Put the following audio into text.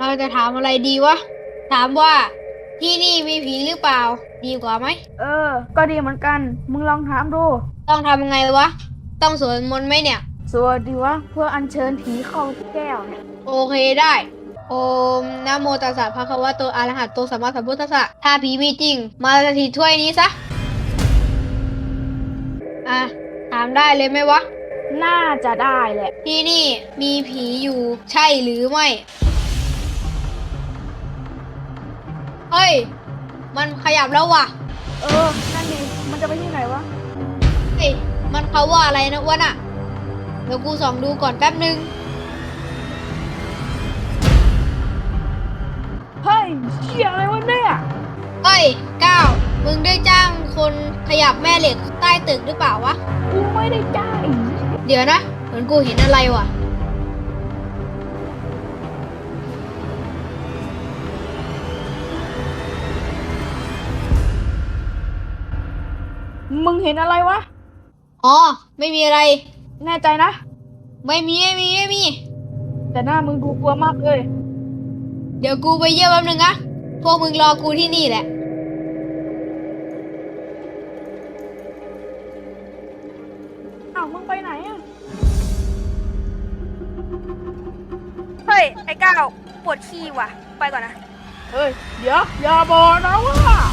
เราจะถามอะไรดีวะ ถามว่าที่นี่มีผีหรือเปล่า ดีกว่าไหม เออ ก็ดีเหมือนกัน มึงลองถามดู ต้องทำยังไงวะ ต้องสวดมนต์ไหมเนี่ย สวัสดีวะ เพื่ออัญเชิญผีเข้าแก้วเนี่ย โอเคได้ โอมนะโมตัสสะภะคะวะโตอะระหะโตสัมมาสัมพุทธัสสะถ้าผีมีจริง มาสถิตถ้วยนี้ซะ อะ ถามได้เลยไหมวะ น่าจะได้แหละ ที่นี่มีผีอยู่ใช่หรือไม่ เฮ้ย มันขยับแล้วว่ะ เออ นั่นดิมันจะไปที่ไหนวะ เฮ้ย มันเขาว่าอะไรนะอ้วนอะเดี๋ยวกูส่องดูก่อนแป๊บนึง เฮ้ยเชี่ยอะไรวะเนี่ยเฮ้ยก้าวมึงได้จ้างคนขยับแม่เหล็กใต้ตึกหรือเปล่าวะ กูไม่ได้จ้างเดี๋ยวนะ เหมือนกูเห็นอะไรว่ะ มึงเห็นอะไรวะ อ๋อ ไม่มีอะไร แน่ใจนะ ไม่มีไม่มีไม่มี แต่หน้ามึงดูกลัวมากเลย เดี๋ยวกูไปเยี่ยมแป๊บนึงนะพวกมึงรอกูที่นี่แหละ อ้าวมึงไปไหนอะเฮ้ย ไอ้ก้าวปวดขี้ว่ะ ไปก่อนนะ เฮ้ย เดี๋ยวอย่าบอกนะว่า